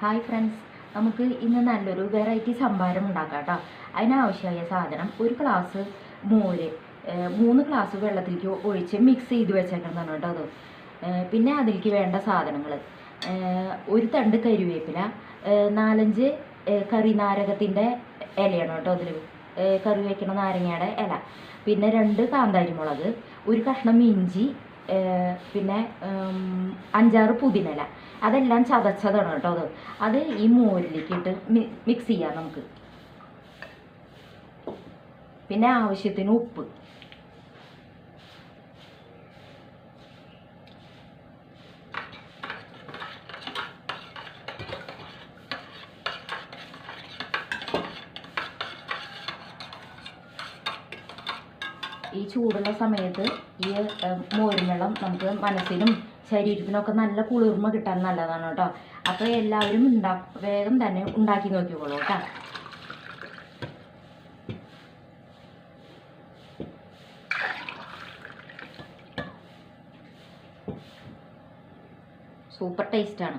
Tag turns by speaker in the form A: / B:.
A: Hi friends നമുക്ക് ഇന്ന് നല്ലൊരു വെറൈറ്റി സംഭാരം ഉണ്ടാക്കാം കേട്ടോ അതിനാവശ്യമായ സാധനം ഒരു ഗ്ലാസ് മോര് മൂന്ന് ഗ്ലാസ് വെള്ളത്തിലേക്ക് ഒഴിച്ച് മിക്സ് ചെയ്ത് വെച്ചേക്കുന്നതാണ് കേട്ടോ അത്. പിന്നെ അതിലേക്ക് വേണ്ട സാധനങ്ങൾ ഒരു തണ്ട് കരിവേപ്പില നാലഞ്ച് കറി നാരകത്തിന്റെ ഇലയാണ് കേട്ടോ അതിൽ കറി വയ്ക്കണ നാരങ്ങയുടെ ഇല. പിന്നെ രണ്ട് കാന്താരി മുളക് ഒരു കഷ്ണം ഇഞ്ചി പിന്നെ അഞ്ചാറ് പുതിനല. അതെല്ലാം ചതച്ചതാണ് കേട്ടോ അത്. അത് ഈ മോരിലേക്ക് ഇട്ട് മിക്സ് ചെയ്യാം നമുക്ക്. പിന്നെ ആവശ്യത്തിന് ഉപ്പ്. ഈ ചൂടുള്ള സമയത്ത് ഈ മോരും വെള്ളം നമുക്ക് മനസ്സിനും ശരീരത്തിനൊക്കെ നല്ല കുളിർമ കിട്ടാൻ നല്ലതാണ് കേട്ടോ. അപ്പോൾ എല്ലാവരും ഉണ്ടാ വേഗം തന്നെ ഉണ്ടാക്കി നോക്കിക്കോളൂ കേട്ടോ. സൂപ്പർ ടേസ്റ്റാണ്